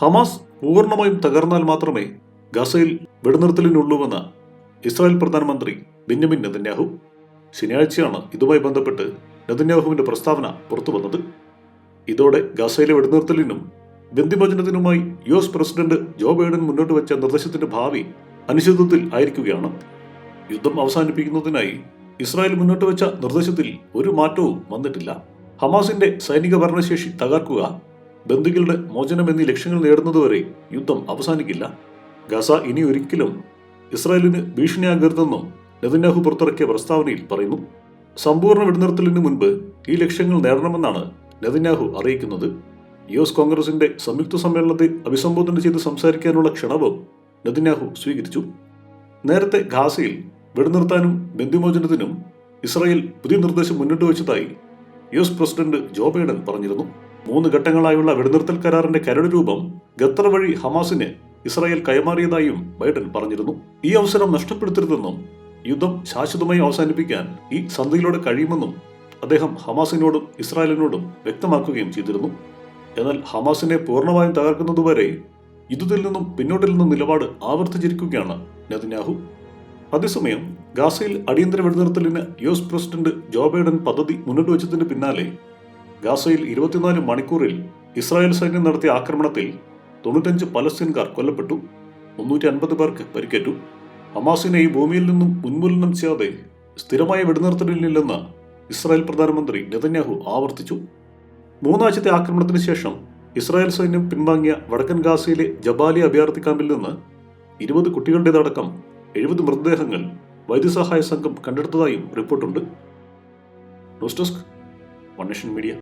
Hamas പൂർണമായും തകർന്നാൽ മാത്രമേ ഗസയിൽ വെടിനിർത്തലിനുള്ളൂവെന്ന് ഇസ്രായേൽ പ്രധാനമന്ത്രി ബെന്യമിൻ നെതന്യാഹു ശനിയാഴ്ചയാണ് ഇതുമായി ബന്ധപ്പെട്ട് നെതന്യാഹുവിന്റെ പ്രസ്താവന പുറത്തു വന്നത്. ഇതോടെ ഗസയിലെ വെടിനിർത്തലിനും ബന്ധിമോചനത്തിനുമായി U S president Joe Biden മുന്നോട്ട് വെച്ച നിർദ്ദേശത്തിന്റെ ഭാവി അനിശ്ചിതത്വത്തിൽ ആയിരിക്കുകയാണ്. യുദ്ധം അവസാനിപ്പിക്കുന്നതിനായി ഇസ്രായേൽ മുന്നോട്ട് വെച്ച നിർദ്ദേശത്തിൽ ഒരു മാറ്റവും വന്നിട്ടില്ല. ഹമാസിന്റെ സൈനിക ഭരണശേഷി തകർക്കുക ബന്ദികളുടെ മോചനം എന്നീ ലക്ഷ്യങ്ങൾ നേടുന്നതുവരെ യുദ്ധം അവസാനിക്കില്ല. ഗസ ഇനി ഒരിക്കലും ഇസ്രായേലിന് ഭീഷണിയാകരുതെന്നും നെതന്യാഹു പുറത്തിറക്കിയ പ്രസ്താവനയിൽ പറയുന്നു. സമ്പൂർണ വെടിനിർത്തലിന് മുൻപ് ഈ ലക്ഷ്യങ്ങൾ നേടണമെന്നാണ് നെതന്യാഹു അറിയിക്കുന്നത്. യു എസ് കോൺഗ്രസിന്റെ സംയുക്ത സമ്മേളനത്തെ അഭിസംബോധന ചെയ്ത് സംസാരിക്കാനുള്ള ക്ഷണവും നെതന്യാഹു സ്വീകരിച്ചു. നേരത്തെ ഗാസയിൽ വെടിനിർത്താനും ബന്ധുമോചനത്തിനും ഇസ്രായേൽ പുതിയ നിർദ്ദേശം മുന്നോട്ട് വെച്ചതായി U S president Joe Biden പറഞ്ഞിരുന്നു. മൂന്ന് ഘട്ടങ്ങളായുള്ള വെടിനിർത്തൽ കരാറിന്റെ കരട് രൂപം ഖത്തർ വഴി ഹമാസിന് ഇസ്രായേൽ കൈമാറിയതായും ബൈഡൻ പറഞ്ഞിരുന്നു. ഈ അവസരം നഷ്ടപ്പെടുത്തരുതെന്നും യുദ്ധം ശാശ്വതമായി അവസാനിപ്പിക്കാൻ ഈ സന്ധിയിലൂടെ കഴിയുമെന്നും അദ്ദേഹം ഹമാസിനോടും ഇസ്രായേലിനോടും വ്യക്തമാക്കുകയും ചെയ്തിരുന്നു. എന്നാൽ ഹമാസിനെ പൂർണമായും തകർക്കുന്നതുവരെ യുദ്ധത്തിൽ നിന്നും പിന്നോട്ടിൽ നിന്നും നിലപാട് ആവർത്തിച്ചിരിക്കുകയാണ് നെതന്യാഹു. അതേസമയം ഗാസയിൽ അടിയന്തര വെടിനിർത്തലിന് U S president Joe Biden പദ്ധതി മുന്നോട്ട് വെച്ചതിന് പിന്നാലെ ഗാസയിൽ ഇരുപത്തിനാല് മണിക്കൂറിൽ ഇസ്രായേൽ സൈന്യം നടത്തിയ ആക്രമണത്തിൽ തൊണ്ണൂറ്റഞ്ച് പലസ്തീൻകാർ കൊല്ലപ്പെട്ടു മുന്നൂറ്റി അൻപത് പേർക്ക് പരിക്കേറ്റു. ഹമാസിനെ ഈ ഭൂമിയിൽ നിന്നും ഉന്മൂലനം ചെയ്യാതെ സ്ഥിരമായ വെടിനിർത്തലില്ലെന്ന് ഇസ്രായേൽ പ്രധാനമന്ത്രി നെതന്യാഹു ആവർത്തിച്ചു. മൂന്നാഴ്ചത്തെ ആക്രമണത്തിന് ശേഷം ഇസ്രായേൽ സൈന്യം പിൻവാങ്ങിയ വടക്കൻ ഗാസയിലെ ജബാലി അഭയാർത്ഥി ക്യാമ്പിൽ നിന്ന് ഇരുപത് കുട്ടികളുടേതടക്കം എഴുപത് മൃതദേഹങ്ങൾ വൈദ്യസഹായ സംഘം കണ്ടെടുത്തതായും റിപ്പോർട്ടുണ്ട്. News desk media.